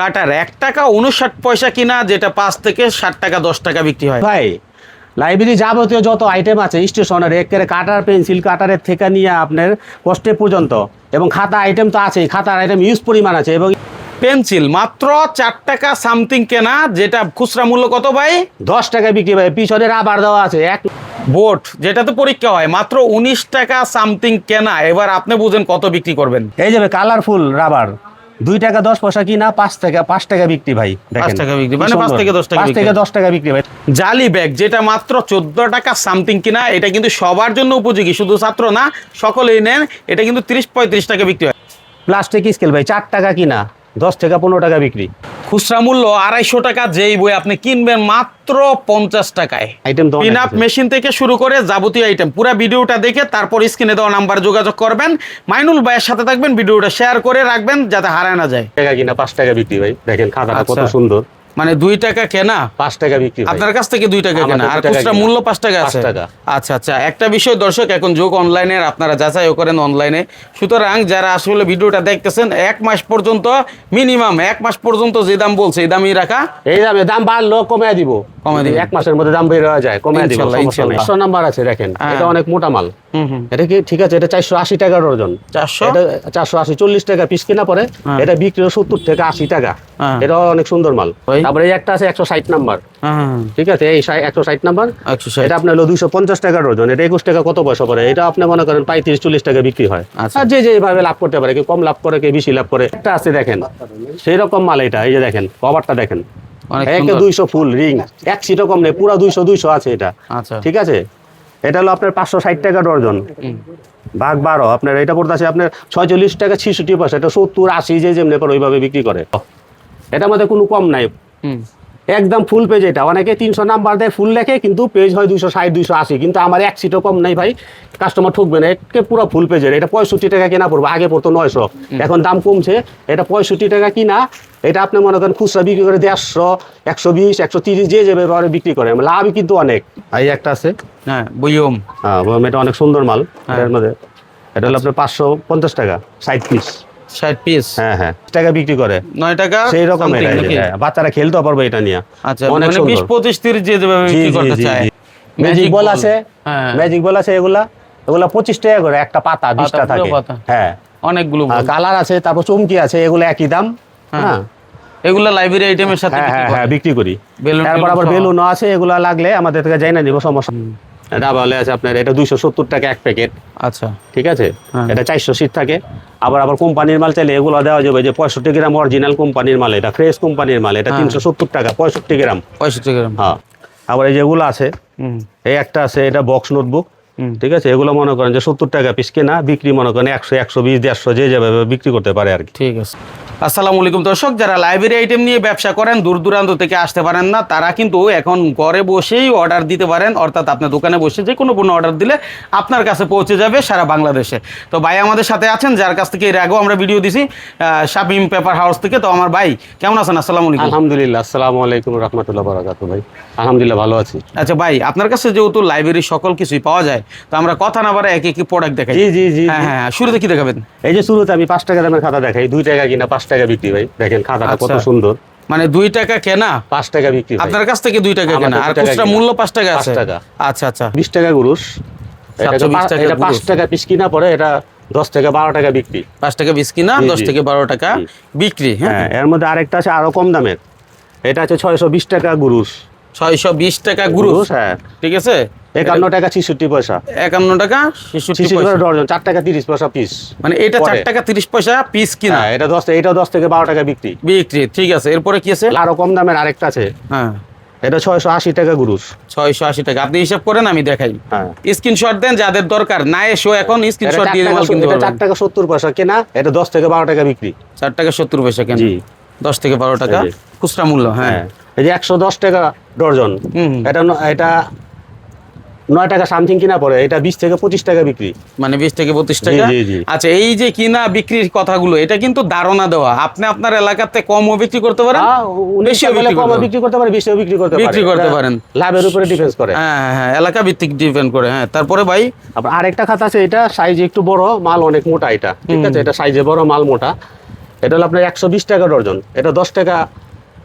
কাটার এক টাকা উনষাট পয়সা কিনা যেটা পাঁচ থেকে ষাট টাকা দশ টাকা বিক্রি হয়। ভাই লাইব্রেরি যাবতীয় যত আইটেম আছে স্টেশনের একেবারে কাটার পেন্সিল কাটারের থেকে নিয়ে আপনার কষ্টে পর্যন্ত এবং খাতা আইটেম তো আছেই খাতার আইটেম ইউজ পরিমাণ আছে এবং পেন্সিল মাত্র চার টাকা সামথিং কেনা যেটা খুচরা মূল্য কত ভাই? দশ টাকা বিক্রি ভাই পিছনে রাবার দেওয়া আছে এক বোট যেটাতে পরীক্ষা হয় মাত্র উনিশ টাকা সামথিং কেনা এবার আপনি বুঝেন কত বিক্রি করবেন। এই যাবে কালারফুল রাবার দুই টাকা দশ পয়সা কিনা পাঁচ টাকা পাঁচ টাকা বিক্রি ভাই পাঁচ টাকা বিক্রি, মানে পাঁচ থেকে দশ টাকা পাঁচ। থেকে দশ টাকা বিক্রি ভাই। জালি ব্যাগ যেটা মাত্র চোদ্দ টাকা সামথিং কিনা এটা কিন্তু সবার জন্য উপযোগী শুধু ছাত্র না সকলেই নেন এটা কিন্তু তিরিশ পঁয়ত্রিশ টাকা বিক্রি হয়। প্লাস্টিক স্কেল ভাই চার টাকা কিনা। দশ টাকা পনেরো টাকা বিক্রি। খুচরা মূল্য আড়াইশো টাকা যেই বই আপনি কিনবেন মাত্র পঞ্চাশ টাকায়। আইটেম পিন আপ মেশিন থেকে শুরু করে যাবতীয় আইটেম পুরো ভিডিওটা দেখে তারপর স্ক্রিনে দেওয়া নাম্বার যোগাযোগ করবেন। মাইনুল ভাইয়ের সাথে থাকবেন ভিডিওটা শেয়ার করে রাখবেন যাতে হারায় না যায়। টাকা কিনা পাঁচ টাকা বিক্রি ভাই। দেখেন খাতাটা কত আচ্ছা। সুন্দর। মানে দুই টাকা কেনা? পাঁচ টাকা বিক্রি আপনার কাছ থেকে দুই টাকা কেনা। আর খুচরা মূল্য পাঁচ টাকা আছে? আচ্ছা আচ্ছা। একটা বিষয় দর্শক এখন যোগ অনলাইনের আপনারা যাচাইও করেন অনলাইনে সুতরাং যারা আসলে ভিডিওটা দেখতেছেন এক মাস পর্যন্ত মিনিমাম এক মাস পর্যন্ত যে দাম বলছে এই দামই রাখা। এই দামে দাম বাড়লো কমে দিব। কমে দিব এক মাসের মধ্যে দাম বের হয়ে যায় কমে দিব ইনশাল্লাহ। নাম্বার আছে দেখেন। হ্যাঁ। এটা অনেক মোটা মাল। এটা কি ঠিক আছে এটা চারশো আশি টাকা ডজন চারশো? এটা চারশো আশি চল্লিশ টাকা পিস কেনা পরে হ্যাঁ। এটা বিক্রি সত্তর থেকে আশি টাকা। হ্যাঁ। এটা অনেক সুন্দর মাল। তারপরে একটা আছে একশো ষাট নাম্বার। হ্যাঁ ঠিক আছে এই একশো ষাট নাম্বার। এটা আপনার হলো দুইশো পঞ্চাশ টাকা ডজন এটা একুশ টাকা কত পয়সা পড়ে? এটা আপনি মনে করেন পঁয়ত্রিশ চল্লিশ টাকা বিক্রি হয়। আচ্ছা। আর যে যেভাবে লাভ করতে পারে কেউ কম লাভ করে কেউ বেশি লাভ করে। একটা আছে দেখেন সেই রকম মাল এটা এই যে দেখেন কভারটা দেখেন। একে দুইশো ফুল রিং এক সিটও কম নেই পুরো দুইশো দুইশো আছে এটা। আচ্ছা। ঠিক আছে? এটা হলো আপনার পাঁচশো ষাট টাকা ডর্জন। বাঘ বারো, আপনার এটা পড়তে আছে আপনার ছয়চল্লিশ টাকা ছিষট্টি পয়সা, এটা সত্তর, আশি, যে যেমনি পর ওইভাবে বিক্রি করে। এটা মধ্যে কোনো কম নাই। একদম ফুল পেজ এটা। অনেকে তিনশো নাম্বার দেয় ফুল লেখে কিন্তু পেজ হয় দুইশো ষাট দুইশো আশি। কিন্তু আমার এক সিটও কম নাই ভাই। কাস্টমার ঠকবে না একে পুরো ফুল পেজের এটা পঁয়ষট্টি টাকা কেনা পড়ব আগে পড়তো নয়শো। এখন দাম কমছে এটা পঁয়ষট্টি টাকা কিনা এটা আপনি মনে করেন খুচরা বিক্রি করে দেড়শো একশো বিশ একশো তিরিশ যে যাবে এবারে বিক্রি করে। লাভ কিন্তু অনেক। এই একটা আছে? হ্যাঁ বইয়ম হ্যাঁ বললাম এটা অনেক সুন্দর মাল হ্যাঁ। এর মধ্যে। এটা হলো আপনার পাঁচশো পঞ্চাশ টাকা ষাট পিস ষাট পিস হ্যাঁ হ্যাঁ। টাকা বিক্রি করে। নয় টাকা? সেই রকম? হ্যাঁ, বাচ্চারা পারবে এটা নিয়ে। আচ্ছা অনেক মানে বিশ সুন্দর পঁচিশ তিরিশ যে যেভাবে বিক্রি করতে চায়। ম্যাজিক বল আছে হ্যাঁ। ম্যাজিক বল আছে এগুলা। এগুলা পঁচিশ টাকা করে একটা পাতা বিশটা থাকে। হ্যাঁ। অনেকগুলো কালার আছে তারপর চুমকি আছে এগুলো একই দাম। হ্যাঁ। হ্যাঁ। এগুলো লাইব্রেরি আইটেমের সাথে হ্যাঁ বিক্রি হ্যাঁ হ্যাঁ বিক্রি করি। বেলুন তারপর আবার। বেলুনও আছে এগুলা লাগলে আমাদের থেকে যাই না নিব সমস্যা ডাবলে আছে আপনার এটা দুইশো সত্তর টাকা এক প্যাকেট। আচ্ছা। ঠিক আছে? হ্যাঁ। এটা চারশো সিট থাকে। আবার আবার কোম্পানির মাল চাইলে এগুলো দেওয়া যাবে যে পঁয়ষট্টি গ্রাম অরিজিনাল কোম্পানির মাল এটা ফ্রেশ কোম্পানির মাল এটা হ্যাঁ। তিনশো সত্তর টাকা পঁয়ষট্টি গ্রাম। পঁয়ষট্টি গ্রাম। হ্যাঁ। আবার এই যেগুলো আছে হুম। এই একটা আছে এটা বক্স নোটবুক। ঠিক আছে? এগুলো মনে করেন যে সত্তর টাকা পিস কেনা বিক্রি মনে করেন একশো একশো বিশ দেড়শো যে যাবে বিক্রি করতে পারে আর কি। ঠিক আছে। আসসালামু আলাইকুম দর্শক যারা লাইব্রেরি আইটেম নিয়ে ব্যবসা করেন দূর দূরান্ত থেকে আসতে পারেন না তারা কিন্তু এখন ঘরে বসেই অর্ডার দিতে পারেন। অর্থাৎ আপনার দোকানে বসে যে কোনো পণ্য অর্ডার দিলে আপনার কাছে পৌঁছে যাবে সারা বাংলাদেশে। তো ভাই আমাদের সাথে আছেন যার কাছ থেকে এর আগেও আমরা ভিডিও দিছি শামিম পেপার হাউস থেকে। তো আমার ভাই কেমন আছেন? আসসালামু আলাইকুম। আলহামদুলিল্লাহ আসসালামু আলাইকুম রহমতুল্লাহ বারাকাতু ভাই। আলহামদুলিল্লাহ ভালো আছি। আচ্ছা ভাই আপনার কাছে যেহেতু লাইব্রেরি সকল কিছুই পাওয়া যায় তো আমরা কথা না বারে এক এক প্রোডাক্ট দেখাই। জি জি জি হ্যাঁ হ্যাঁ শুরুতে কি দেখাবেন? এই যে শুরুতে আমি পাঁচ টাকা দামের খাতা দেখাই দুই টাকা কিনা পাঁচ টাকা বিক্রি ভাই। দেখেন খাতাটা কত আচ্ছা। সুন্দর। মানে দুই টাকা কেনা? পাঁচ টাকা বিক্রি আপনার কাছ থেকে দুই টাকা কেনা। আর খুচরা মূল্য পাঁচ টাকা আছে? টাকা। আচ্ছা আচ্ছা। বিশ টাকা গুরুষ এটাকে 720 এটা পাঁচ টাকা পিস কিনা পরে এটা দশ থেকে বারো টাকা বিক্রি। পাঁচ টাকা বিশ কিনা দশ থেকে বারো টাকা বিক্রি হ্যাঁ? হ্যাঁ এর মধ্যে আরেকটা আছে আরও কম দামের। এটা আছে ছয়শো বিশ টাকা গুরুষ ছয়শো বিশ টাকা গুরু গুরুষ হ্যাঁ। ঠিক আছে? একান্ন টাকা ছিষট্টি পয়সা। একান্ন টাকা ছেষট্টি পয়সা পয়সা। ডর্জন চার টাকা তিরিশ পয়সা পিস মানে এটা চার টাকা তিরিশ পয়সা পিস কিনা? হ্যাঁ এটা দশ এটা দশ থেকে বারো টাকা বিক্রি। বিক্রি ঠিক আছে। এরপরে কি আছে? আরও কম দামের আরেকটা আছে। হ্যাঁ। এটা ছয়শো আশি টাকা গুরুষ ছয়শো আশি টাকা। আপনি হিসাব করেন আমি দেখাই। হ্যাঁ। স্ক্রিনশট দেন যাদের দরকার। না এসো এখন স্ক্রিনশট চার দিয়ে কিনতে এটা চার টাকা সত্তর পয়সা কেনা এটা দশ থেকে বারো টাকা বিক্রি। চার টাকা সত্তর পয়সা কেন। জি। দশ থেকে বারো টাকা। খুচরা মূল্য হ্যাঁ। হ্যাঁ। এই যে একশো দশ টাকা ডর্জন। এটা এটা নয় টাকা সামথিং কিনা পড়ে এটা বিশ থেকে পঁচিশ টাকা বিক্রি। মানে বিশ থেকে বত্রিশ টাকা। আচ্ছা এই যে কিনা বিক্রির কথাগুলো এটা কিন্তু ধারণা দেওয়া। আপনি আপনার এলাকাতে কমও বিক্রি করতে পারেন বেশিও বিক্রি করতে বিক্রি পারে বেশিও বিক্রি করতে বিক্রি করতে পারেন। লাভের উপরে ডিফেন্স করে। হ্যাঁ হ্যাঁ, হ্যাঁ এলাকা ভিত্তিক ডিপেন্ড করে হ্যাঁ। তারপরে ভাই? আরেকটা খাতা আছে এটা সাইজ একটু বড় মাল অনেক মোটা এটা ঠিক আছে? এটা সাইজে বড় মাল মোটা। এটা হলো আপনার একশো বিশ টাকা ডর্জন এটা দশ টাকা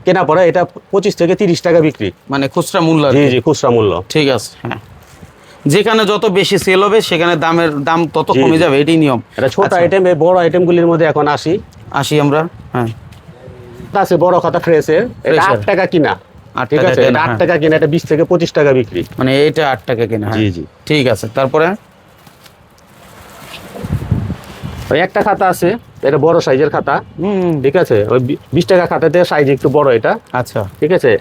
কেনা পড়ে এটা পঁচিশ থেকে তিরিশ টাকা বিক্রি। মানে খুচরা মূল্য জি জি খুচরা মূল্য। ঠিক আছে হ্যাঁ। যেখানে যত বেশি সেল হবে সেখানে দামের দাম তত কমে যাবে এটাই নিয়ম। এটা ছোট আচ্ছা, আইটেম এই বড় আইটেমগুলির মধ্যে এখন আসি আসি আমরা হ্যাঁ। আছে বড় খাতা ফ্রেশের এটা আট টাকা কিনা। ঠিক আছে এটা আট হ্যাঁ। টাকা কিনা এটা বিশ থেকে পঁচিশ টাকা বিক্রি। মানে এটা আট টাকা কেনা হ্যাঁ। জি, জি। ঠিক আছে তারপরে? ওই একটা খাতা আছে এটা বড় সাইজের খাতা। হুম। ঠিক আছে? ওই বিশ টাকা খাতাতে সাইজ একটু বড় এটা। আচ্ছা। ঠিক আছে?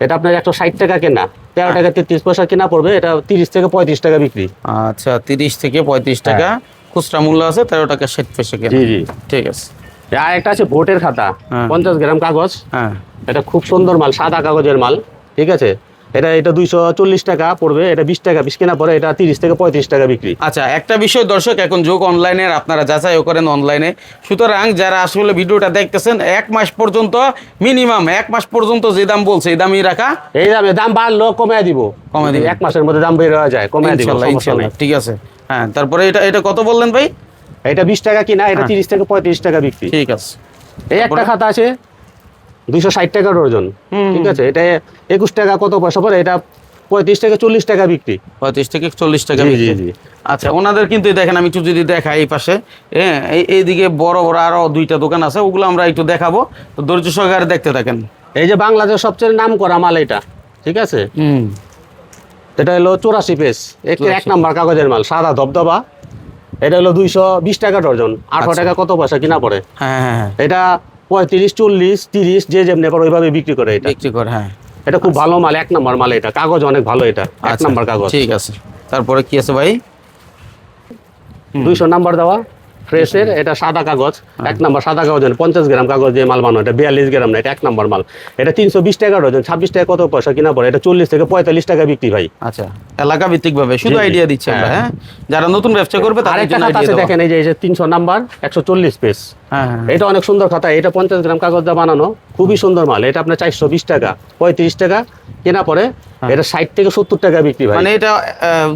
এটা আপনার একশো ষাট টাকা কেনা। তেরো টাকা তেত্রিশ পয়সা কেনা পড়বে এটা তিরিশ থেকে পঁয়ত্রিশ টাকা বিক্রি। আচ্ছা তিরিশ থেকে পঁয়ত্রিশ টাকা। খুচরা মূল্য আছে তেরো টাকা ষাট পয়সা কেনা। জি জি। ঠিক আছে। আর একটা আছে ভোটের খাতা। হ্যাঁ। পঞ্চাশ গ্রাম কাগজ। হ্যাঁ। এটা খুব সুন্দর মাল সাদা কাগজের মাল। ঠিক আছে? এটা এটা দুইশো চল্লিশ টাকা পড়বে এটা বিশ টাকা বিশ কেনা পরে এটা তিরিশ থেকে পঁয়ত্রিশ টাকা বিক্রি। আচ্ছা একটা বিষয় দর্শক এখন যোগ অনলাইনে আপনারা যাচাইও করেন অনলাইনে। সুতরাং যারা আসলে ভিডিওটা দেখতেছেন এক মাস পর্যন্ত মিনিমাম এক মাস পর্যন্ত যে দাম বলছে এই দামই রাখা। এই দামে দাম বাড়লো কমে দিব। কমে দিব এক মাসের মধ্যে দাম হয়ে যায় কমে দিব। ঠিক আছে। হ্যাঁ তারপরে এটা এটা কত বললেন ভাই? এটা বিশ টাকা কিনা এটা হ্যাঁ। তিরিশ থেকে পঁয়ত্রিশ টাকা বিক্রি। ঠিক আছে। এই একটা খাতা আছে দুইশো ষাট টাকা ডর্জন ঠিক আছে? এটা একুশ টাকা কত পয়সা পরে এটা পঁয়ত্রিশ থেকে চল্লিশ টাকা বিক্রি। পঁয়ত্রিশ থেকে চল্লিশ টাকা জি। আচ্ছা ওনাদের কিন্তু দেখেন আমি একটু যদি দেখাই এই পাশে। হ্যাঁ এইদিকে বড় বড় আরও দুইটা দোকান আছে ওগুলো আমরা একটু দেখাবো। তো ধৈর্য সহকারে দেখতে থাকেন। এই যে বাংলাদেশ সবচেয়ে নাম করা মাল এটা ঠিক আছে? এটা হলো চৌরাশি পেস। এক 84 নাম্বার কাগজের মাল সাদা ধবধবা। এটা হলো দুইশো বিশ টাকা ডর্জন আটশো আচ্ছা। টাকা কত পয়সা কিনা পড়ে? হ্যাঁ হ্যাঁ হ্যাঁ। এটা পঁয়ত্রিশ চল্লিশ তিরিশ যে যেমনি করে ওইভাবে বিক্রি করে এটা। বিক্রি করে হ্যাঁ। এটা খুব ভালো মাল এক নাম্বার মাল এটা। কাগজ অনেক ভালো এটা এক নম্বর নাম্বার কাগজ। ঠিক আছে। তারপরে কি আছে ভাই? দুইশো নাম্বার দেওয়া। ফ্রেশের এটা সাদা কাগজ হ্যাঁ। এক নাম্বার সাদা কাগজ পঞ্চাশ গ্রাম কাগজ দিয়ে মাল বানানো এটা বিয়াল্লিশ গ্রাম না এটা এক নাম্বার মাল এটা তিনশো বিশ টাকা ডজন ছাব্বিশ টাকা কত পয়সা কিনা পড়ে এটা চল্লিশ থেকে পঁয়তাল্লিশ টাকা বিক্রি ভাই আচ্ছা এলাকা ভিত্তিক ভাবে শুধু। আইডিয়া দিচ্ছি আমরা হ্যাঁ। যারা নতুন ব্যবসা করবে তাদের আরেকটা জন্য খাতা আছে দেখেন এই যে এই যে তিনশো নাম্বার একশো চল্লিশ পেজ হ্যাঁ হ্যাঁ, হ্যাঁ। এটা অনেক সুন্দর খাতা এটা পঞ্চাশ গ্রাম কাগজ দিয়ে বানানো খুবই সুন্দর মাল এটা আপনার চারশো বিশ টাকা পঁয়ত্রিশ টাকা কেনা পরে এটা ষাট থেকে সত্তর টাকা বিক্রি ভাই। মানে এটা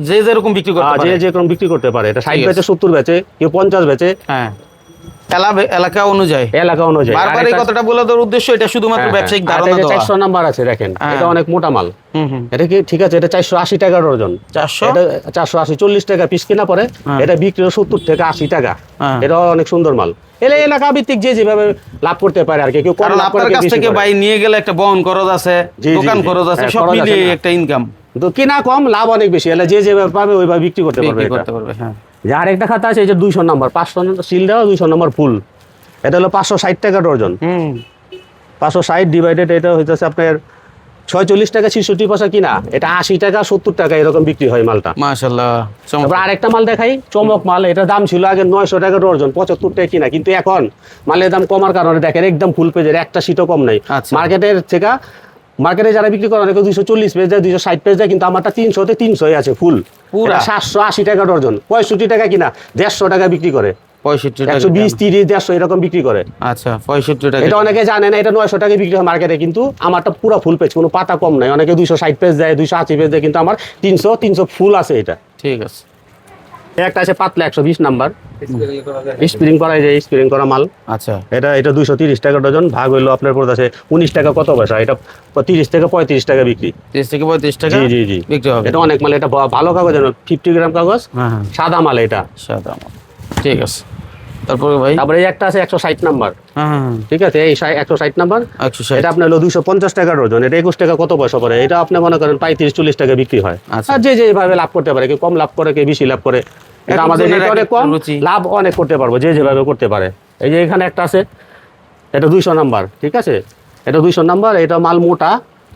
যে যেরকম বিক্রি করতে যে পারে। যে যেরকম বিক্রি করতে পারে এটা ষাট ঠিক আছে। বেচে সত্তর বেচে কেউ পঞ্চাশ বেচে। হ্যাঁ। এলাকা অনুযায়ী। এলাকা অনুযায়ী। বারবার এই কথাটা উদ্দেশ্য এটা শুধুমাত্র হ্যাঁ, ব্যবসায়িক হ্যাঁ। ধারণা এই যে দেওয়া। চারশো নাম্বার আছে দেখেন হ্যাঁ। এটা অনেক মোটা মাল। এটা কি ঠিক আছে এটা চারশো আশি টাকা ডজন চারশো? এটা চারশো আশি চল্লিশ টাকা পিস কেনা পরে। এটা বিক্রি সত্তর থেকে আশি টাকা। এটা অনেক সুন্দর মাল। এলে এলাকা ভিত্তিক যে যেভাবে লাভ করতে পারে আর কি কেউ কারণ লাভ করে আপনার কাছ থেকে। ভাই নিয়ে গেলে একটা বহন খরচ আছে দোকান খরচ আছে সব মিলিয়ে একটা ইনকাম তো কিনা কম লাভ অনেক বেশি। এলে যে যেভাবে পাবে ওইভাবে বিক্রি করতে পারবে করতে পারবে হ্যাঁ। আর একটা খাতা আছে এই যে দুইশো নাম্বার পাঁচশো সিল দেওয়া দুইশো নাম্বার ফুল। এটা হলো পাঁচশো ষাট টাকা ডর্জন পাঁচশো ষাট ডিভাইডেড এটা হইতেছে আপনার ছয়চল্লিশ টাকা ছিষট্টি পয়সা কিনা। এটা আশি টাকা সত্তর টাকা এরকম বিক্রি হয় মালটা। মাশাল্লাহ তারপর আরেকটা মাল দেখাই চমক মাল এটার দাম ছিল আগে নয়শো টাকা ডর্জন পঁচাত্তর টাকা কিনা কিন্তু এখন মালের দাম কমার কারণে দেখেন একদম ফুল পেজের একটা সিটও কম নাই। আচ্ছা। মার্কেটের থেকে মার্কেটে যারা বিক্রি করে অনেকে দুইশো চল্লিশ পেজ দেয় দুইশো ষাট পেজ দেয় কিন্তু আমারটা তিনশোতে তিনশোই আছে ফুল পুরা? সাতশো আশি টাকা ডর্জন পঁয়ষট্টি টাকা কিনা দেড়শো টাকা বিক্রি করে। পঁয়ষট্টি একশো বিশ তিরিশ দেড়শো এরকম বিক্রি করে। আচ্ছা পঁয়ষট্টি টাকা এটা অনেকে জানে না এটা নয়শো টাকা বিক্রি হয় মার্কেটে কিন্তু আমারটা পুরো ফুল পেজ কোনো পাতা কম নাই। অনেকে দুইশো ষাট পেজ দেয় দুইশো আশি পেজ দেয় কিন্তু আমার তিনশো তিনশো ফুল আছে এটা। ঠিক আছে। একটা আছে পাতলা একশো বিশ নাম্বার। স্প্রিং করা যে স্প্রিং করা মাল। আচ্ছা। এটা এটা দুইশো তিরিশ টাকা ডজন ভাগ হইল আপনার পড়তেছে উনিশ টাকা কত পয়সা? এটা তিরিশ থেকে পঁয়ত্রিশ টাকা বিক্রি। তিরিশ থেকে পঁয়ত্রিশ টাকা জি জি জি। বিক্রি হবে। এটা অনেক মাল এটা ভালো কাগজ ফিফটি গ্রাম কাগজ হ্যাঁ হ্যাঁ। সাদা মাল এটা। সাদা মাল। ঠিক আছে। তারপরে ভাই? তারপরে একটা আছে একশো ষাট নাম্বার। হ্যাঁ ঠিক আছে? এই একশো ষাট নাম্বার। এটা আপনার হলো দুশো পঞ্চাশ টাকা ডজন। এটা একুশ টাকা কত পয়সা পড়ে? এটা আপনি মনে করেন পঁয়ত্রিশ চল্লিশ টাকা বিক্রি হয়। আচ্ছা। আর যে যেভাবে লাভ করতে পারে কেউ কম লাভ করে কেউ বেশি লাভ করে এটা আমাদের অনেক কম লাভ অনেক করতে পারব যে যেভাবে করতে পারে। এই যে এখানে একটা আছে এটা দুইশো নাম্বার ঠিক আছে? এটা দুইশো নাম্বার এটা মাল মোটা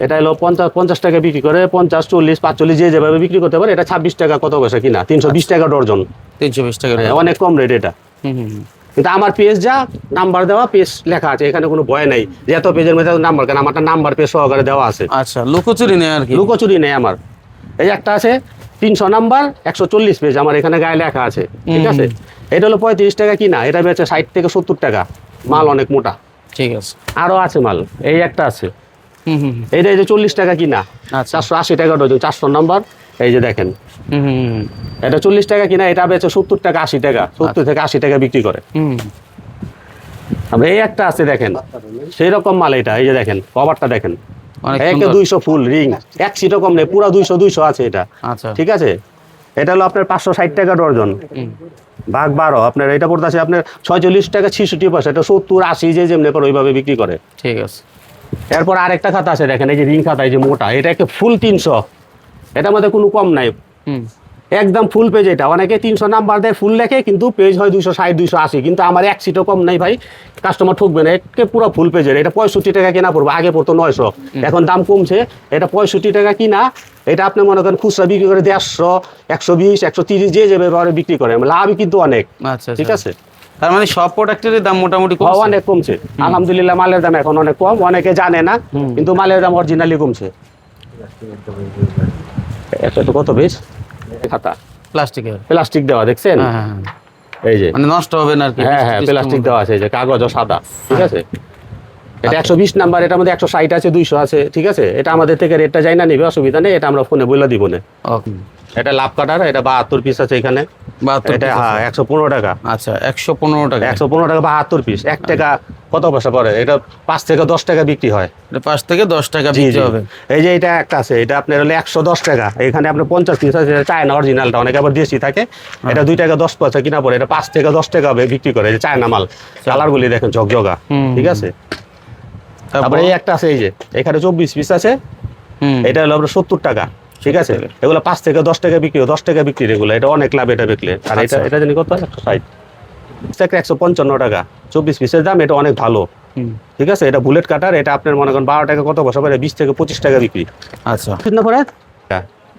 এটা হলো পঞ্চাশ পঞ্চাশ টাকা বিক্রি করে পঞ্চাশ চল্লিশ পাঁচচল্লিশ যে যেভাবে বিক্রি করতে পারে এটা ছাব্বিশ টাকা কত পয়সা কিনা? তিনশো বিশ টাকা ডর্জন। তিনশো বিশ টাকা হ্যাঁ, অনেক কম রেট এটা। কিন্তু আমার পেজ যা নাম্বার দেওয়া পেজ লেখা আছে এখানে কোনো ভয় নাই। যে এত পেজের মধ্যে নাম্বার কেন আমারটা নাম্বার পেজ সহকারে দেওয়া আছে। আচ্ছা লুকোচুরি নেই আর কি। লুকোচুরি নেই আমার। এই একটা আছে তিনশো নাম্বার একশো চল্লিশ পেজ আমার এখানে গায়ে লেখা আছে। ঠিক আছে? এটা হলো পঁয়ত্রিশ টাকা কিনা এটা বেচে ষাট থেকে সত্তর টাকা। মাল অনেক মোটা। ঠিক আছে। আরও আছে মাল এই একটা আছে। এইটা এই যে চল্লিশ টাকা কিনা আচ্ছা। চারশো আশি টাকা ডজন চারশো নাম্বার এই যে দেখেন। এটা চল্লিশ টাকা কিনা এটা বেচে সত্তর টাকা আশি টাকা সত্তর থেকে আশি টাকা বিক্রি করে। হুম এই একটা আছে দেখেন সেই রকম মাল এটা এই যে দেখেন কভারটা দেখেন। একে দুইশো ফুল রিং। এক সিটও কম নেই পুরো দুইশো দুইশো আছে এটা। আচ্ছা। ঠিক আছে? এটা হলো আপনার পাঁচশো ষাট টাকা ডর্জন। ভাগ বারো আপনার এটা পড়তে আছে আপনার ছয়চল্লিশ টাকা ছিষট্টি পয়সা এটা সত্তর আশি যে যেমনি পর ওইভাবে বিক্রি করে। ঠিক আছে। এরপর আরেকটা খাতা আছে দেখেন এই যে রিং খাতা এই যে মোটা এটা একটা ফুল তিনশো। এটার মধ্যে কোনো কম নাই। একদম ফুল পেজ এটা। অনেকে তিনশো নাম্বার দেয় ফুল লেখে কিন্তু পেজ হয় দুইশো ষাট দুইশো আশি। কিন্তু আমার এক সিটও কম নাই ভাই। কাস্টমার ঠকবে না একে পুরো ফুল পেজের এটা পঁয়ষট্টি টাকা কেনা পড়ব আগে পড়তো নয়শো। এখন দাম কমছে এটা পঁয়ষট্টি টাকা কিনা এটা আপনি মনে করেন খুচরা বিক্রি করে দেড়শো একশো বিশ একশো তিরিশ যে যে ব্যবহারে বিক্রি করে। লাভই কিন্তু অনেক। আচ্ছা ঠিক আচ্ছা। আছে? তার মানে সব প্রোডাক্টের দাম মোটামুটি হ্যাঁ, অনেক কমছে। আলহামদুলিল্লাহ মালের দাম এখন অনেক কম। অনেকে জানে না কিন্তু মালের দাম অরিজিনালি কমছে। এটা তো কত বেশ খাতা। প্লাস্টিকের প্লাস্টিক দেওয়া দেখছেন? হ্যাঁ হ্যাঁ হ্যাঁ। এই যে। মানে নষ্ট হবে না হ্যাঁ হ্যাঁ প্লাস্টিক দেওয়া আছে এই যে কাগজ সাদা ঠিক আছে? এটা আচ্ছা। একশো বিশ নাম্বার এটার মধ্যে একশো ষাট আছে দুইশো আছে ঠিক আছে? এটা আমাদের থেকে রেটটা যাই না নেবে অসুবিধা নেই এটা আমরা ফোনে বলে দিব না। এটা লাভ কাটার এটা বাহাত্তর পিস আছে এখানে। এটা হ্যাঁ একশো পনেরো টাকা। আচ্ছা একশো পনেরো টাকা। একশো পনেরো টাকা বাহাত্তর পিস এক টাকা কত পয়সা পড়ে? এটা পাঁচ থেকে দশ টাকা বিক্রি হয়। এটা পাঁচ থেকে দশ টাকা বিক্রি হবে। এই যে এটা একটা আছে এটা আপনার হলো একশো দশ টাকা। এখানে আপনার পঞ্চাশ পিস আছে চায়না অরিজিনালটা অনেকে আবার দেশি থাকে। এটা দুই টাকা দশ পয়সা কিনা পড়ে এটা পাঁচ থেকে দশ টাকা হবে বিক্রি করে। চায়না মাল। কালারগুলি দেখেন ঝকঝকা। ঠিক আছে? তারপরে? এই একটা আছে এই যে। এখানে চব্বিশ পিস আছে। এটা হলো আপনার সত্তর টাকা। ঠিক আছে? এগুলো পাঁচ থেকে দশ টাকা বিক্রি দশ টাকা বিক্রি এগুলো। এটা অনেক লাভ এটা বিক্রি। আর এটা আচ্ছা। এটা জানি কত? একশো ষাট। একশো পঞ্চান্ন টাকা। চব্বিশ পিসের দাম এটা অনেক ভালো। ঠিক আছে? এটা বুলেট কাটার এটা আপনার মনে করেন বারো টাকা কত বছর পরে বিশ থেকে পঁচিশ টাকা বিক্রি। আচ্ছা। না পরে?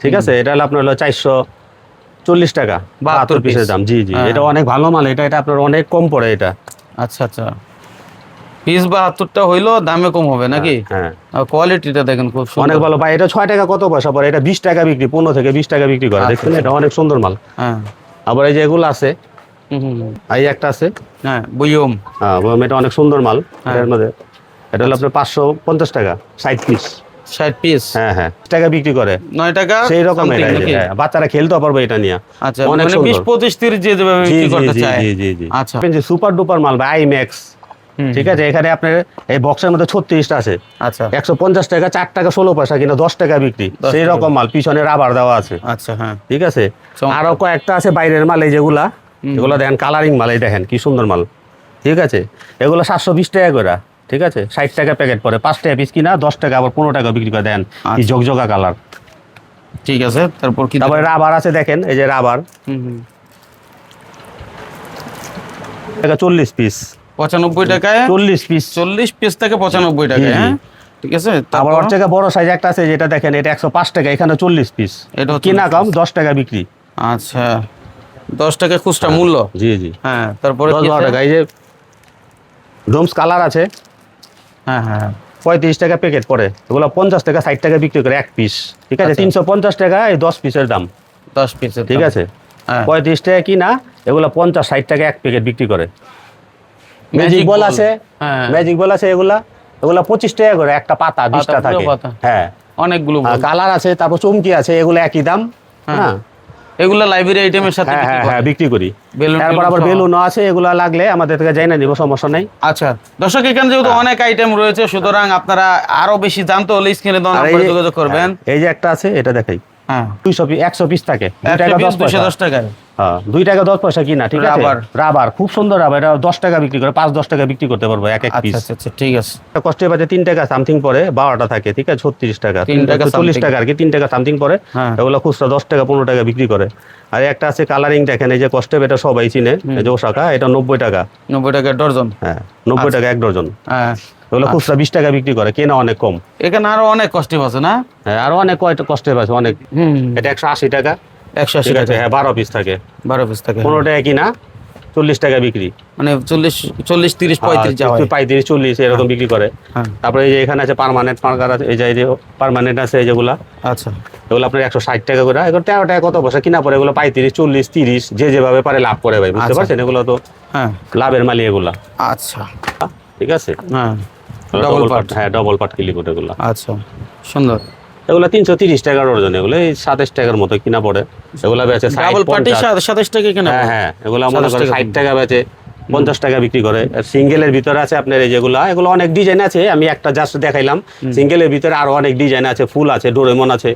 ঠিক আছে? এটা হলো আপনার হলো চারশো চল্লিশ টাকা। বাহাত্তর। পিসের দাম। জি জি। হ্যাঁ। এটা অনেক ভালো মাল। এটা এটা আপনার অনেক কম পড়ে এটা। আচ্ছা আচ্ছা। পিস বাহাত্তরটা হইল দামে কম হবে নাকি? হ্যাঁ। আর কোয়ালিটিটা দেখেন খুব সুন্দর। অনেক ভালো ভাই এটা ছয় টাকা কত পয়সা পড়ে? এটা বিশ টাকা বিক্রি পনেরো থেকে বিশ টাকা বিক্রি করে। আচ্ছা, দেখছেন এটা অনেক সুন্দর মাল। হ্যাঁ। আবার এই যে এগুলো আছে এই একটা আছে। হ্যাঁ বইয়ম হ্যাঁ এটা অনেক সুন্দর মাল হ্যাঁ। এর মধ্যে। এটা হলো আপনার পাঁচশো পঞ্চাশ টাকা ষাট পিস ষাট পিস হ্যাঁ হ্যাঁ টাকা বিক্রি করে। নয় টাকা সেই রকম? হ্যাঁ, বাচ্চারা খেলতে পারবে এটা নিয়ে। আচ্ছা অনেক মানে বিশ পঁচিশ তিরিশ যে বিক্রি করতে চায়। আচ্ছা। সুপার ডুপার মাল বা আই ম্যাক্স হুম, ঠিক আছে? এখানে আপনার এই বক্সের মধ্যে ছত্রিশটা আছে। আচ্ছা। একশো পঞ্চাশ টাকা চার টাকা ষোলো পয়সা কিনা দশ টাকা বিক্রি। সেই রকম মাল পিছনে রাবার দেওয়া আছে। আচ্ছা হ্যাঁ। ঠিক আছে? আরও কয়েকটা আছে বাইরের মাল এই যেগুলা। এগুলো দেখেন কালারিং মাল এই দেখেন কি সুন্দর মাল। ঠিক আছে? এগুলো সাতশো বিশ টাকা করে। ঠিক আছে? ষাট টাকা প্যাকেট পরে। পাঁচ টাকা পিস কিনা দশ টাকা আবার পনেরো টাকা বিক্রি করে দেন। কি আচ্ছা। ঝকঝকা কালার ঠিক আছে তারপর কি তারপরে রাবার আছে দেখেন এই যে রাবার। চল্লিশ পিস পঁচানব্বই টাকায়? চল্লিশ পিস চল্লিশ পিস থেকে পঁচানব্বই টাকায় হ্যাঁ? ঠিক আছে? আবার ওর থেকে বড় সাইজ একটা আছে যেটা দেখেন এটা একশো পাঁচ টাকা এখানে চল্লিশ পিস এটা কিনা কম দশ টাকা বিক্রি। আচ্ছা। দশ টাকা খুচরা মূল্য? জি জি। হ্যাঁ তারপরে দশ বারো টাকা এই যে ডোমস কালার আছে। হ্যাঁ হ্যাঁ হ্যাঁ। পঁয়ত্রিশ টাকা প্যাকেট পড়ে। এগুলো পঞ্চাশ টাকা ষাট টাকা বিক্রি করে এক পিস ঠিক আছে? আচ্ছা। তিনশো পঞ্চাশ টাকা এই দশ পিসের দাম। দশ পিস ঠিক আছে? হ্যাঁ। পঁয়ত্রিশ টাকা কিনা এগুলো পঞ্চাশ ষাট টাকা এক প্যাকেট বিক্রি করে। ম্যাজিক বল আছে হ্যাঁ। ম্যাজিক বল আছে এগুলা এগুলা পঁচিশ টাকা করে একটা পাতা বিশটা থাকে। হ্যাঁ। অনেকগুলো। কালার আছে তারপর চুমকি আছে এগুলো একই দাম। হ্যাঁ। এগুলো লাইব্রেরি আইটেমের সাথে হ্যাঁ হ্যাঁ হ্যাঁ বিক্রি করি। বেলুন তারপর আবার সহ। বেলুনও আছে এগুলা লাগলে আমাদের থেকে যাই না নিব সমস্যা নেই। আচ্ছা দর্শক এখানে যেহেতু হ্যাঁ। অনেক আইটেম রয়েছে সুতরাং আপনারা আরও বেশি জানতে হলে স্ক্রিনে দেওয়া আর নম্বরে যোগাযোগ করবেন। হ্যাঁ, এই যে একটা আছে এটা দেখাই। হ্যাঁ। দুইশো পিস একশো পিস থাকে। দুই একটা টাকা পিস দশ হ্যাঁ দুই টাকা দশ পয়সা কিনা ঠিক আছে? রাবার। খুব সুন্দর রাবার। এটা দশ টাকা বিক্রি করে পাঁচ দশ টাকা বিক্রি করতে পারব এক এক পিস আচ্ছা আচ্ছা আচ্ছা ঠিক আছে। কষ্টে বাজে তিন টাকা সামথিং পরে বারোটা থাকে ঠিক আছে? ছত্রিশ টাকা তিন টাকা চল্লিশ টাকা আর কি তিন টাকা সামথিং পরে। হ্যাঁ। এগুলো খুচরা দশ টাকা পনেরো টাকা বিক্রি করে। আর একটা আছে কালারিং দেখেন এই যে কষ্টে এটা সবাই চিনে। যে ওশাকা এটা নব্বই টাকা। নব্বই টাকা ডর্জন হ্যাঁ নব্বই। টাকা এক ডজন। হ্যাঁ। এগুলো খুচরা বিশ টাকা বিক্রি করে কেনা অনেক কম। এখানে আরও অনেক কস্টিভ আছে না? হ্যাঁ আরও অনেক কষ্টে আছে অনেক। এটা একশো আশি টাকা। একশো আশি টাকা। হ্যাঁ বারো পিস থাকে। বারো পিস থাকে পনেরো টাকা কিনা? চল্লিশ টাকা বিক্রি। মানে চল্লিশ চল্লিশ তিরিশ পঁয়ত্রিশ হ্যাঁ, পঁয়ত্রিশ চল্লিশ এরকম বিক্রি করে। হ্যাঁ। তারপরে এই যে এখানে আছে পার্মানেন্ট মার্কার আছে এই যে পার্মানেন্ট আছে এই যেগুলা। আচ্ছা। এগুলো আপনার একশো ষাট টাকা করে। এগুলো তেরো টাকা কত পয়সা কিনা পরে এগুলো পঁয়ত্রিশ চল্লিশ তিরিশ যে যেভাবে পারে লাভ করে ভাই বুঝতে আচ্ছা। পারছেন? এগুলো তো হ্যাঁ। লাভের মালি এগুলা। আচ্ছা। ঠিক আছে? হ্যাঁ। ডবল পার্ট হ্যাঁ ডবল পাট কিলিকুট এগুলো। আচ্ছা। সুন্দর। এগুলো তিনশো তিরিশ টাকার ওজন এগুলো এই সাতাশ টাকার মতো কিনা পড়ে। এগুলো বেচে। সাতাশ টাকা কেনা হ্যাঁ হ্যাঁ এগুলো মনে 27 করে ষাট টাকা বেচে। পঞ্চাশ টাকা বিক্রি করে। সিঙ্গেলের ভিতরে আছে আপনার এই যেগুলো এগুলো অনেক ডিজাইন আছে আমি একটা জাস্ট দেখাইলাম। সিঙ্গেলের ভিতরে আরও অনেক ডিজাইন আছে ফুল আছে ডোরেমন আছে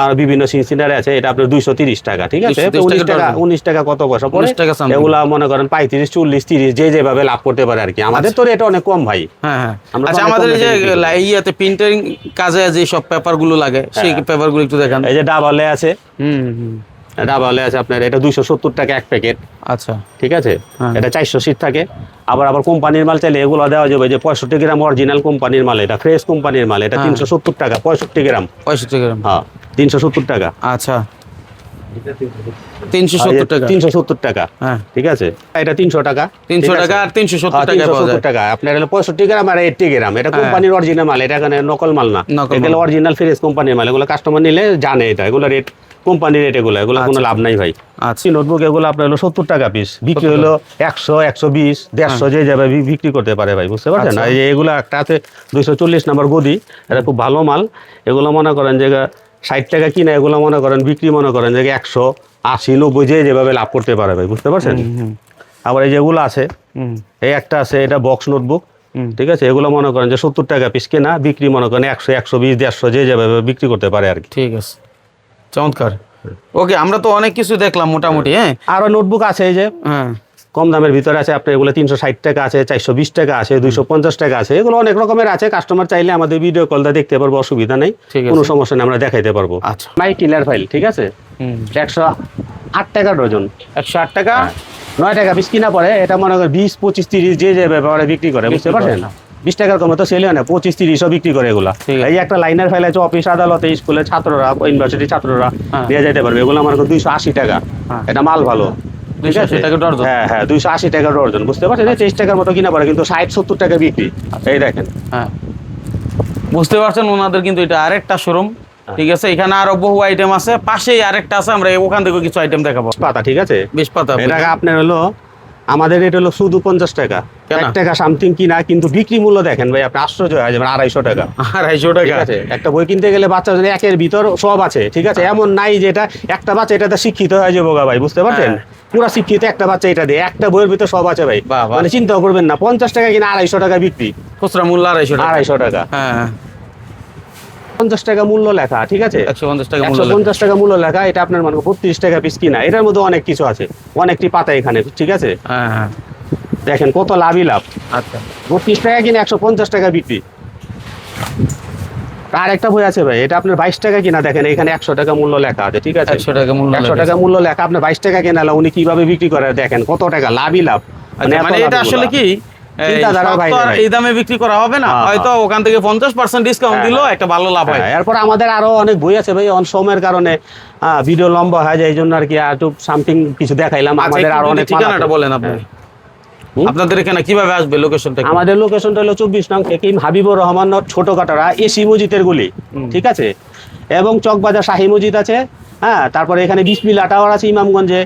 আর বিভিন্ন সিনসিনারি আছে এটা আপনার দুইশো তিরিশ টাকা ঠিক আছে? উনিশ টাকা উনিশ টাকা কত পয়সা পড়ে 19 টাকা। এগুলা মনে করেন পঁয়ত্রিশ চল্লিশ তিরিশ যে যেভাবে লাভ করতে পারে আর কি। আমাদের তো রেট অনেক কম ভাই। হ্যাঁ হ্যাঁ। আচ্ছা আমাদের যে। ইয়েতে প্রিন্টারিং কাজে যে সব পেপারগুলো লাগে সেই হ্যাঁ। পেপারগুলো একটু দেখান। এই যে ডাবালে আছে। হুম হুম। ডাবালে আছে আপনার এটা দুইশো সত্তর টাকা এক প্যাকেট। আচ্ছা। ঠিক আছে? হ্যাঁ। এটা চারশো সিট থাকে। আবার আবার কোম্পানির মাল চাইলে এগুলো দেওয়া যাবে যে পঁয়ষট্টি গ্রাম অরিজিনাল কোম্পানির মাল এটা ফ্রেশ কোম্পানির মাল এটা হ্যাঁ। তিনশো সত্তর টাকা পঁয়ষট্টি গ্রাম। পঁয়ষট্টি গ্রাম। হ্যাঁ তিনশো সত্তর টাকা। আচ্ছা। তিনশো সত্তর টাকা। তিনশো সত্তর টাকা। হ্যাঁ। ঠিক আছে? এটা তিনশো টাকা। তিনশো টাকা আর তিনশো সত্তর হ্যাঁ, টাকায় 370 পাওয়া যায়। টাকা। আপনার হলো পঁয়ষট্টি গ্রাম আর এইটটি গ্রাম। এটা হ্যাঁ। কোম্পানির অরিজিনাল মাল। এটা এখানে নকল মাল না। এগুলো অরিজিনাল ফ্রেশ কোম্পানির মাল। এগুলো কাস্টমার নিলে জানে এটা। এগুলো রেট রেট এগুলো। এগুলো কোনো লাভ নাই ভাই। আচ্ছা। নোটবুক এগুলো আপনার হলো সত্তর টাকা পিস বিক্রি হলো একশো একশো বিশ দেড়শো যে যাবে বি- বিক্রি করতে পারে ভাই। বুঝতে পারছেন? আচ্ছা। এগুলো একটা আছে দুইশো চল্লিশ নাম্বার গদি। এটা খুব ভালো মাল। এগুলো মনে করেন যে ষাট টাকা কিনা এগুলো মনে করেন বিক্রি মনে করেন যে একশো আশি নব্বই যে যেভাবে লাভ করতে পারে ভাই বুঝতে পারছেন? আবার এই যেগুলো আছে এই একটা আছে এটা বক্স নোটবুক। ঠিক আছে? এগুলো মনে করেন যে সত্তর টাকা পিস কেনা বিক্রি মনে করেন একশো একশো বিশ দেড়শো যে যেভাবে বিক্রি করতে পারে আর কি। ঠিক আছে। চমৎকার। ওকে আমরা তো অনেক কিছু দেখলাম মোটামুটি হ্যাঁ? আরও নোটবুক আছে এই যে। হ্যাঁ। কম দামের ভিতরে আছে আপনার এগুলো তিনশো ষাট টাকা আছে চারশো বিশ টাকা আছে দুইশো পঞ্চাশ টাকা আছে এগুলো অনেক রকমের আছে। কাস্টমার চাইলে আমাদের ভিডিও কল কলটা দেখতে পারব অসুবিধা নেই। কোনো সমস্যা নেই আমরা দেখাইতে পারব। আচ্ছা। মাই কিলার ফাইল ঠিক আছে? একশো আট টাকা ডজন একশো আট টাকা? নয় টাকা পিস কিনা পরে এটা মনে করেন বিশ পঁচিশ তিরিশ যে যে ব্যাপারে বিক্রি করে বুঝতে পারছেন? হ্যাঁ। বিশ টাকার কমে তো সেলে না পঁচিশ তিরিশও বিক্রি করে এগুলা। এই একটা লাইনার ফাইল আছে অফিস আদালতে স্কুলের ছাত্ররা ইউনিভার্সিটির ছাত্ররা হ্যাঁ। নিয়ে যেতে পারবে এগুলো আমার দুইশো আশি টাকা। হ্যাঁ। এটা মাল ভালো। ঠিক 280 আছে? টাকা ডর্জন? হ্যাঁ হ্যাঁ দুইশো আশি টাকা ডর্জন বুঝতে পারছেন? তেইশ টাকার মতো কিনা পড়ে কিন্তু ষাট সত্তর টাকা বিক্রি। এই দেখেন। হ্যাঁ। বুঝতে পারছেন ওনাদের কিন্তু এটা আরেকটা শোরুম ঠিক আছে? এখানে আরও বহু আইটেম আছে পাশেই আরেকটা আছে আমরা ওখান থেকে কিছু আইটেম দেখাবো। পাতা ঠিক আছে? বেশ পাতা এটা আপনার হলো আমাদের রেট হলো শুধু পঞ্চাশ টাকা। এক টাকা সামথিং কিনা কিন্তু বিক্রি মূল্য দেখেন ভাই আপনি আশ্চর্য হয়ে যাবেন আড়াইশো টাকা। আড়াইশো টাকা। আছে? একটা বই কিনতে গেলে বাচ্চা যদি একের ভিতর সব আছে ঠিক আছে? এমন নাই যে এটা একটা বাচ্চা এটাতে শিক্ষিত হয়ে যাব ভাই বুঝতে পারছেন? হ্যাঁ। পুরো শিক্ষিত একটা বাচ্চা এটা দিয়ে। একটা বইয়ের ভিতর সব আছে ভাই। মানে চিন্তাও করবেন না পঞ্চাশ টাকা কিনা আড়াইশো টাকা বিক্রি। খুচরা মূল্য আড়াইশো আড়াইশো টাকা। হ্যাঁ পঞ্চাশ টাকা মূল্য লেখা ঠিক আছে? একশো পঞ্চাশ টাকা একশো পঞ্চাশ টাকা মূল্য লেখা এটা আপনার মানে বত্রিশ টাকা পিস কিনা এটার মধ্যে অনেক কিছু আছে। অনেকটি পাতা এখানে ঠিক আছে? হ্যাঁ হ্যাঁ। দেখেন কত লাভই লাভ। আচ্ছা। বত্রিশ টাকা কিনে একশো পঞ্চাশ টাকা বিক্রি। আর একটা বই আছে ভাই এটা আপনার বাইশ টাকা কিনা দেখেন এখানে একশো টাকা মূল্য লেখা আছে ঠিক আছে? একশো টাকা মূল্য একশো টাকা মূল্য লেখা আপনার বাইশ টাকা কেনালা উনি কীভাবে বিক্রি করে দেখেন কত টাকা লাভই লাভ। আচ্ছা, মানে এটা আসলে কি এই দামে বিক্রি করা হবে না হ্যাঁ, হয়তো ওখান থেকে পঞ্চাশ পার্সেন্ট ডিসকাউন্ট হ্যাঁ, দিলেও হ্যাঁ। একটা ভালো লাভ হয়। হ্যাঁ, এরপর আমাদের আরও অনেক বই আছে ভাই অন সময়ের কারণে ভিডিও লম্বা হয় যায় এই জন্য আর কি একটু সামথিং কিছু দেখাইলাম। আচ্ছা, আমাদের আরও অনেক ঠিকানাটা আছে। বলেন আপনি। হ্যাঁ। আপনাদের এখানে কীভাবে আসবে লোকেশনটা আমাদের লোকেশনটা হলো চব্বিশ নং হেকিম হাবিবুর রহমান ছোট কাটারা এসি মসজিদের গুলি ঠিক আছে? এবং চকবাজার শাহী মসজিদ আছে হ্যাঁ? তারপরে এখানে বিসমিল্লা টাওয়ার আছে ইমামগঞ্জে।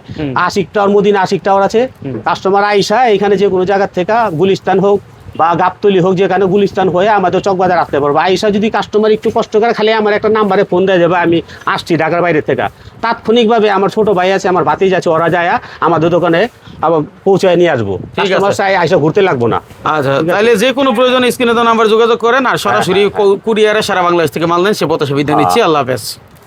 আশিক টাওয়ার মদিনা আশিক টাওয়ার আছে। কাস্টমার আইসা এখানে যে কোনো জায়গার থেকে গুলিস্তান হোক বা গাবতলি হোক যেখানে গুলিস্তান হয়ে আমাদের চকবাজার আসতে পারব। আইসা যদি কাস্টমার একটু কষ্ট করে খালি আমার একটা নাম্বারে ফোন দেয় যাবে আমি আসছি ঢাকার বাইরে থেকে। তাৎক্ষণিকভাবে আমার ছোট ভাই আছে আমার ভাতিজ আছে ওরা যায় আমাদের দোকানে আবার পৌঁছায় নিয়ে আসব। কাস্টমার চাই আইসা ঘুরতে লাগবো না। আচ্ছা তাহলে যে কোনো প্রয়োজন স্ক্রিনে তো নাম্বার যোগাযোগ করেন আর সরাসরি কুরিয়ারে সারা বাংলাদেশ থেকে মাল নেন সে পথে সুবিধা নিচ্ছি। আল্লাহ হাফেজ।